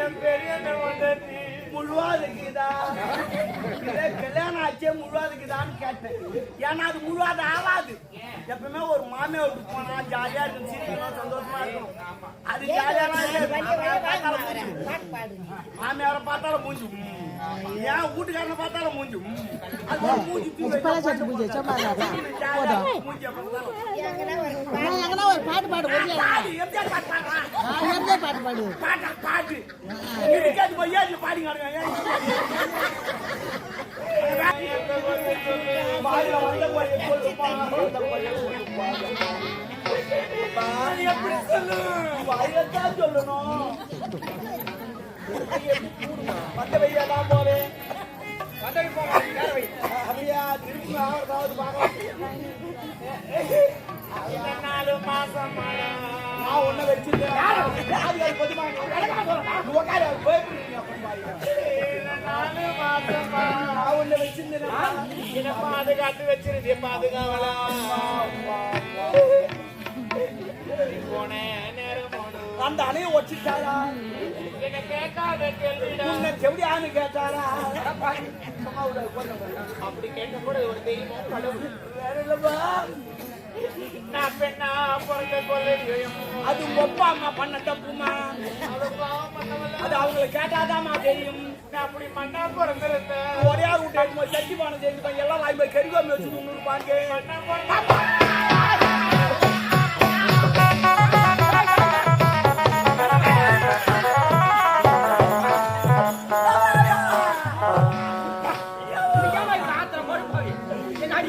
என் பெரிய வந்தது முழுவா இருக்குதா இதே கல்யாணம் ஆச்சே முழுவா இருக்குதான்னு கேட்டேன். ஏன்னா அது முழுவாது ஆகாது எப்பவுமே ஒரு மாமியார் வீட்டுக்கு போனா ஜாலியா இருக்கும் சிரிக்கணும் சந்தோஷமா இருக்கணும் அது ஜாலியா மாமியாரை பார்த்தாலும் மூஞ்சி. ஏன் வீட்டுக்காரனை பார்த்தாலும் மூஞ்சி சட்டு பூஜை சும்மா இல்லாத. ஜாலியா மூஞ்சியை பார்த்தாலும். நான் எங்கனா ஒரு பாட்டு பாடு எம்ஜிஆர் பாட்டு பாடு. பாட்டா, பாடிங்க எப்படி சொல்லு? சொல்லணும். வந்த வையாதான் போறேன் வந்தடி போங்க அப்படியா திருப்பி ஆவதாவது பார்க்கலாம் மாசம் நான் வச்சிருந்தேன் பாதுகாத்து வச்சிருந்தே பாதுகாவலாம் போனேன் அந்த அணைய கேள்விடா உன்னை செவடியான்னு கேட்டாரா? சும்மா விடு, கொஞ்சம் விடு. அப்படி கேட்க கூட ஒரு தெய்வம் கடவுள். வேற இல்லப்பா நான் பெண்ணா பிறந்த கொள்ளையும் அது அப்பா அம்மா பண்ண தப்புமா? அது அவங்களை கேட்டாதாம்மா தெரியும். நான் அப்படி மண்ணா பிறந்திருந்தேன். ஒரே வீட்டு எடுத்து சட்டி பானை செஞ்சு எல்லாம் போய் கறிவாமி வச்சு முன்னூறு பாருங்க. மண்ணா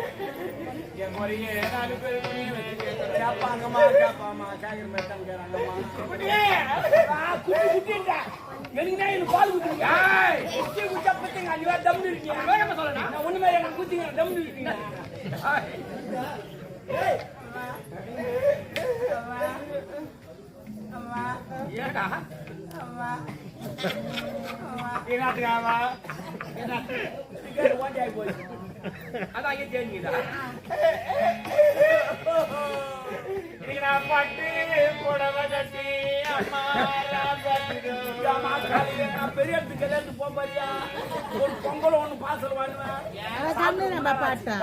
கேக்குற மாதிரி தான் கேக்குறாங்கம்மா குட்டி. எனக்கு தான் எனக்கு பால் பத்துங்க, அஞ்சு பேர் இருக்கீங்க. நான் குத்திங்க, இருக்கீங்க. அம்மா. அம்மா. போச்சு. அதான் நான் பட்டு புடவை கட்டி அம்மா ஏம்மா, காலையில நான் பெரிய? இடத்துக்கு கல்யாணத்துக்கு போக மாதிரியா? ஒரு பொங்கல் ஒண்ணு பார்சல் வாங்குவேன் தம்பி நம்ம பாட்டா?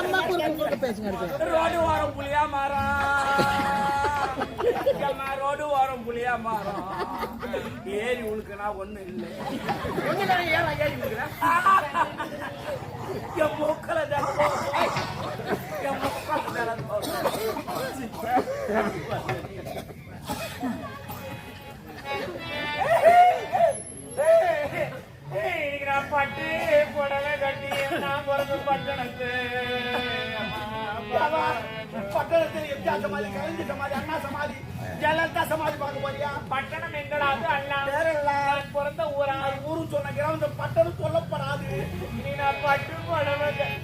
சும்மா குறுக்க குறுக்க பேசுங்க ரோடு ஓரம் புளியா ஏம்மா, ரோடு புலியா மாறும். ஏறி உழுக்குனா ஒண்ணு இல்லை. ஏறி உழுக்குறேன்? சமாதி கலைஞர் சமாதி அண்ணா சமாதி ஜெயலலிதா சமாதி பார்க்க போறியா? பட்டணம் எங்கடா? அது அண்ணா. வேற இல்ல நான் பிறந்த ஊரா? ஊரு சொன்ன கிராமம் பட்டணம் சொல்லப்படாது. நீ நான் பட்டு புடவை க-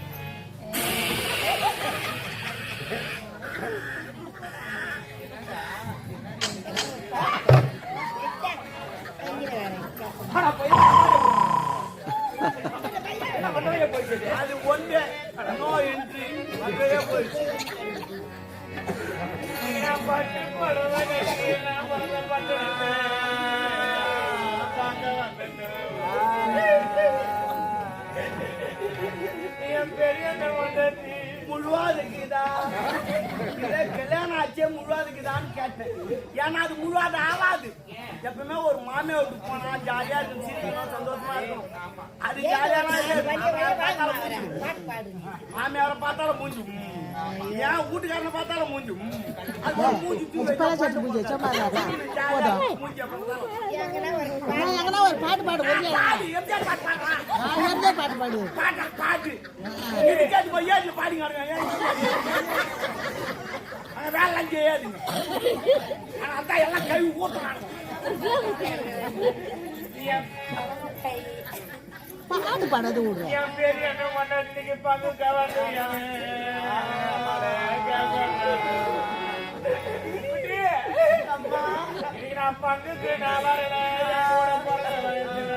ஆனா போய். என்ன பண்ணவே போயிடுச்சு அது ஒன்று நோ அங்கேயே போயிடுச்சு முழுவா இருக்குதா கல்யாணம் ஆச்சே முழுவா இருக்குதான்னு கேட்டேன். ஏன்னா அது முழுவாது ஆகாது எப்பவுமே ஒரு மாமியார் வீட்டுக்கு போனா ஜாலியா இருக்கும் சிரிக்கணும் சந்தோஷமா இருக்கணும் அது ஜாலியா மாமியாரை பார்த்தாலும் மூஞ்சி. ஏன் வீட்டுக்காரனை பார்த்தாலும் மூஞ்சி ம். அது ஒரு மூஞ்சி தூக்கி முப்பதா சட்டு பூஜை சும்மா இல்லாத ஜாலியா மூஞ்சியை பார்த்தாலும். நான் எங்கனா ஒரு பாட்டு பாடு எம்ஜிஆர் பாட்டு பாடு பாட்டா, பாடிங்க வேலை அங்கே ஏறுங்க. ஆனா அதான் எல்லாம் கழுவி ஊத்துறாங்க. பாட்டு பாடாத விடுறோம் பங்குக்கு நான் வரல கூட பிறந்த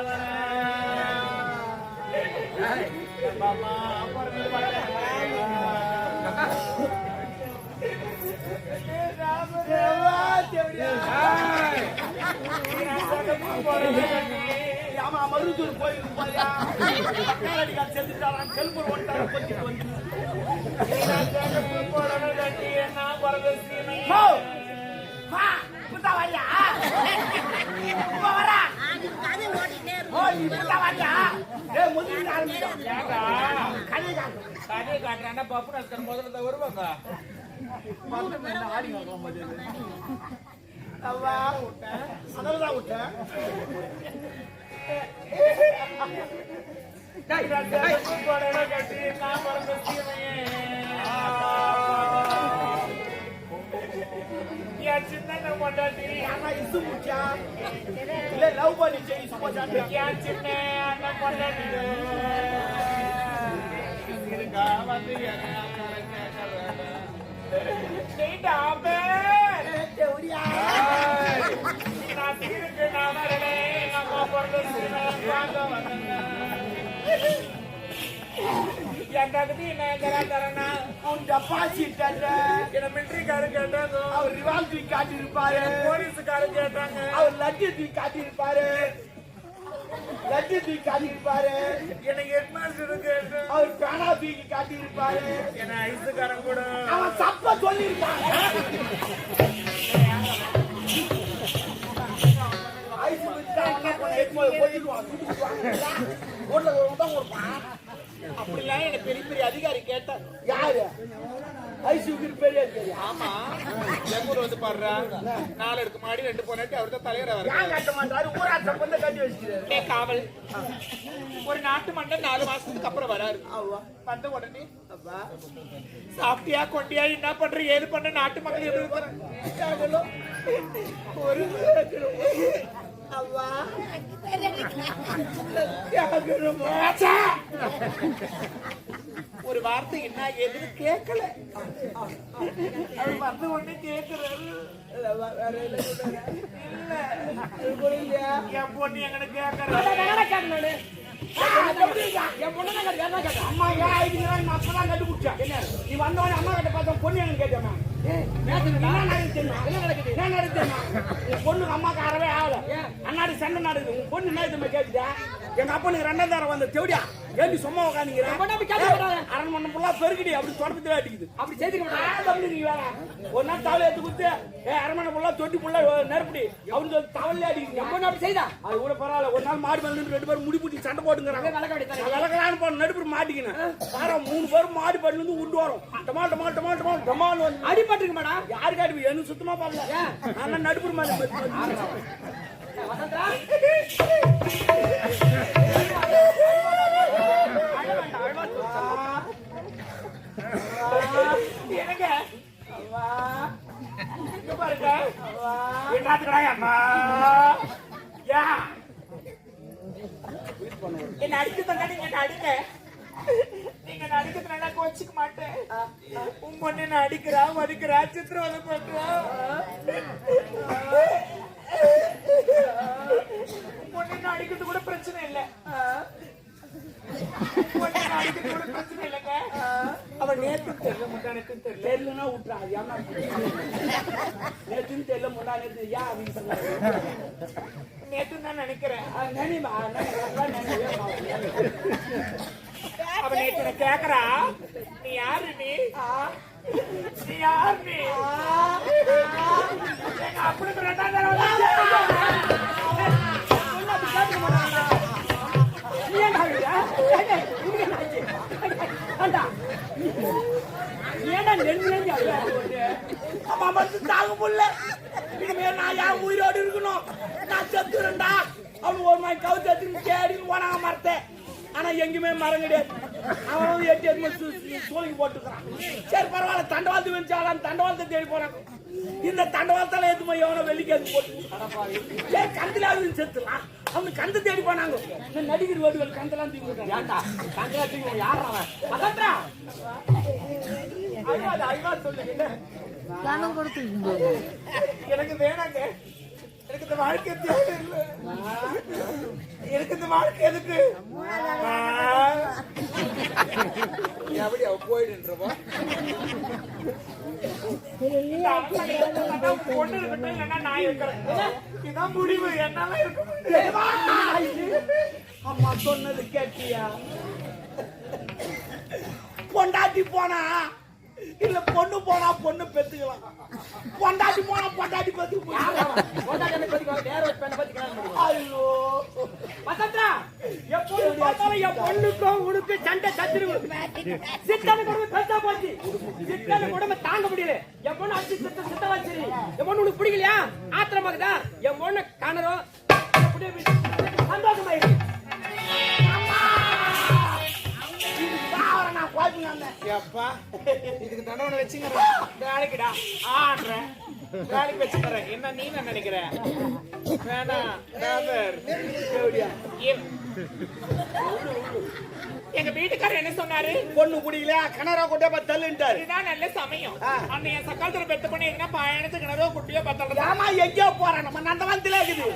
மருதூர் கோயிலுக்கு செல்பூர் வந்து இப்பதான் வரியா? இப்ப வரா? ஓ, இப்பதான் வரியா? ஏய், முதல்ல ஆரம்பிச்சோம். கதை காட்டு. பக்கத்துல என்ன ஆடி பார்க்கலாம் போது. அவ்வா, விட்டேன். அதனாலதான் விட்டேன். சின்ன பொண்டாட்டி ஆனா இசு முடிச்சா? இல்ல, லவ் பண்ணிச்சே, இசு போச்சான்னு. என் சின்ன அண்ணன் பொண்டாட்டி இருக்கா வந்து. நான் தீருக்கு நான் வரலே பிறந்த சீமன் வாங்க வந்தேன் என்ன தரேன்னா அவன் deposit அட்ட. என்ன மிலிட்டரிக்காரர் கேட்டாங்க அவர் ரிவால்வ் தூக்கி காட்டியிருப்பாரு. போலீஸுக்காரர் கேட்டாங்க அவர் தூக்கி காட்டியிருப்பாரு. லட்டு தூக்கி காட்டியிருப்பாரு. எனக்கு ஹெட் மாஸ்டர் கேட்டு அவர் பேனா தூக்கி காட்டியிருப்பாரு. என்ன ஐஸுக்காரன் கூட அவன் தப்பா சொல்லியிருப்பான். ஐஸ் விட்டா ஒரு தான் கொடுப்பான். அப்படிலாம் என்ன பெரிய பெரிய அதிகாரி கேட்டார். யாரு? ஐசியூக்கு பெரிய அதிகாரி. ஆமா. ஜங்கூர் வந்து பாடுறா நாலு இருக்கு மாடி ரெண்டு போனாட்டி அவர் தான் தலைவரா ஏன் கட்ட மாட்டாரு? ஊராட்சி வந்து கட்டி வச்சுக்கிறாரு. காவல். ஒரு நாட்டு மன்னன் நாலு மாசத்துக்கு அப்புறம் வராரு. வந்த உடனே சாப்பிட்டியா கொண்டியா என்ன பண்ற? ஏது பண்ண நாட்டு மக்கள் எப்படி. ஒரு ஒரு வார்த்தை என்ன? ஏதுன்னு கேட்கல. வந்த உடனே கேட்கிறாரு? என் பொண்ணு எங்கன்னு கேட்கறாரு அம்மா ஏன் நான் அப்பதான் கண்டுபிடிச்சேன். என்ன? நீ வந்த உடனே அம்மா கிட்ட பார்த்தா பொண்ணு எனக்கு கேட்டேம்மா. என்ன நடக்குது தெரியுமா? நடக்குது? உன் பொண்ணுக்கு அம்மாக்கு அறவே ஆகல. அண்ணாடி சண்டை நடக்குது. உங்க பொண்ணு என்ன தெரியுமா கேட்டுச்சா? எங்க அப்பனுக்கு ரெண்டாம் தரம் வந்த தேவடியா ஏண்டி சும்மா உட்காந்துக்கிறேன் அரண்மனை ஃபுல்லா பெருக்கடி அப்படி தொடப்பத்துல அடிக்குது அப்படி செய்துக்க ஒரு நாள் தவளை எடுத்து கொடுத்து ஏ அரண்மனை ஃபுல்லா தொட்டி ஃபுல்லா நெருப்படி அப்படின்னு சொல்லி தவளை அடிக்குது அப்படி செய்தா அது கூட பரவாயில்ல ஒரு நாள் மாடு மேல ரெண்டு பேரும் முடி பிடிச்சி சண்டை போட்டுங்கிறாங்க விளக்கலான்னு போன நடுப்புற மாட்டிக்கினேன் வேற மூணு பேரும் மாடு பண்ணி வந்து உண்டு வரும் டமால் டமால் டமால் டமால் டமால் வந்து அடிபட்டுருக்கு மேடம் யாருக்கு அடி எனக்கு சுத்தமா பாக்கல. நான் நடுப்புற மாதிரி எனக்கு பாருங்க. என்னத்துக்குடா அம்மா? யா என்ன அடிக்கிறதா நீங்க என்ன அடிங்க. நீங்க நடிக்கிறது நல்லா கோச்சிக்க மாட்டேன். உன் பொண்ணு என்ன அடிக்கிறா மதிக்கிறா சித்திரவதை பண்றா உன் பொண்ணு என்ன அடிக்கிறது கூட பிரச்சனை இல்லை. அவன் நேற்று தெரியல முட்டானுக்கும் தெரியல. தெரியலன்னா விட்டுறா ஏன்னா நேற்று தெரியல முன்னா நேற்று ஏன் அப்படின்னு சொன்னாரு? நேற்று நான் நினைக்கிறேன். நினைமா அவ நேற்று கேக்குறா நீ யாரு நீ நீ யார் நீ அப்பனுக்கு ரெண்டாம் நான் யார் உயிரோடு இருக்கணும் நான் செத்துறேன்டா அவனு ஒரு மாதிரி கவுத்து எடுத்து தேடி போனாங்க மரத்தேன் ஆனா எங்கேயுமே மரம் கிடையாது அவன் எட்டு எட்டு சோழிக்கு போட்டுக்கிறான். சரி பரவாயில்ல தண்டவாளத்து வச்சாலும் தண்டவாளத்தை தேடி போறான். இந்த தண்டவாளத்தால ஏத்துமா எவனோ வெள்ளிக்கு அது போட்டு ஏன் கந்தில அது செத்துலாம் அவனுக்கு கந்து தேடி போனாங்க. இந்த நடிகர் வேடுகள் கந்தெல்லாம் தூக்கி ஏன்டா கங்கா தூக்கி யார் அவன்? பதட்டா அழுவாத, அழுவாத சொல்லுங்க எனக்கு வேணாங்க. எனக்கு இந்த வாழ்க்கை தேவை இல்லை எனக்கு இந்த வாழ்க்கை எதுக்கு? எப்படி அவ பொண்ணு இருக்கட்டும் இல்லைன்னா நான் இருக்கிறேன். இதான் முடிவு. என்னால இருக்க முடியாது. தேவா, அம்மா சொன்னது கேட்டியா? பொண்டாட்டி போனா இல்ல பொண்ணு போனா பொண்ணு பெத்துக்கலாம். பொண்டாட்டி போனா பொண்டாட்டி பெத்துக்கலாம் ஐயோ. பார்த்தாலும் என் பொண்ணுக்கும் உனக்கு சண்டை சத்துருவு சித்தனை கொடுமை பெருசா போச்சு. சித்தனை கொடுமை தாங்க முடியல. என் பொண்ணு அடிச்சு சித்த என் பொண்ணு உனக்கு பிடிக்கலையா? ஆத்திரமாக்குதா என் பொண்ணு காணறோம். சந்தோஷமாயிரு. எப்பா இதுக்கு வேலைக்குடா. ஆடுறேன். வேலைக்கு வச்சுக்கிறேன் என்ன நீ என்ன நினைக்கிற? வேணாம். எங்க வீட்டுக்காரர் என்ன சொன்னாரு? பொண்ணு கனரா கொண்டே பார்த்து தள்ளுன்ட்டாரு. இதுதான் நல்ல சமயம். அந்த என் சக்காலத்துல பெத்த பண்ணி எங்கன்னா பயணத்துக்கு கிணறோ குட்டியோ பத்தாலும் ஏமா எங்கேயோ போறேன். நம்ம நந்தவனத்திலே இருக்குது.